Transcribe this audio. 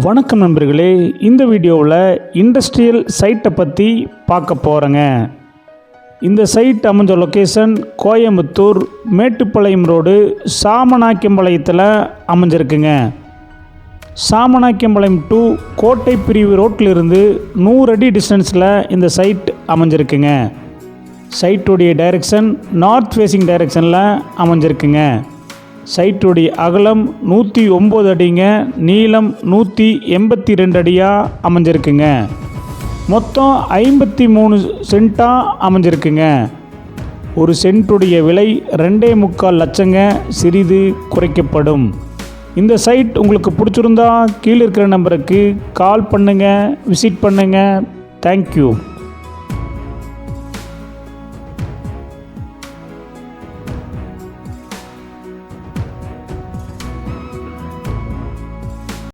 வணக்கம் நண்பர்களே இந்த வீடியோவில் இண்டஸ்ட்ரியல் சைட்டை பற்றி பார்க்க போகிறேங்க இந்த சைட் அமைஞ்ச லொக்கேஷன் கோயம்புத்தூர் மேட்டுப்பாளையம் ரோடு சாமநாக்கியம்பாளையத்தில் அமைஞ்சிருக்குங்க. சாமநாக்கியம்பாளையம் டு கோட்டை பிரிவு ரோட்டிலிருந்து நூறு அடி டிஸ்டன்ஸில் இந்த சைட் அமைஞ்சிருக்குங்க. சைட்டுடைய டைரக்ஷன் நார்த் ஃபேஸிங் டைரக்ஷனில் அமைஞ்சிருக்குங்க. சைட்டுடைய அகலம் நூற்றி ஒம்பது அடிங்க நீளம் நூற்றி எண்பத்தி ரெண்டு அடியாக அமைஞ்சிருக்குங்க. மொத்தம் ஐம்பத்தி மூணு சென்ட்டாக அமைஞ்சிருக்குங்க. ஒரு சென்ட்டுடைய விலை ரெண்டே முக்கால் லட்சங்க சிறிது குறைக்கப்படும். இந்த சைட் உங்களுக்கு பிடிச்சிருந்தா கீழே இருக்கிற நம்பருக்கு கால் பண்ணுங்கள் விசிட் பண்ணுங்கள் தேங்க்யூ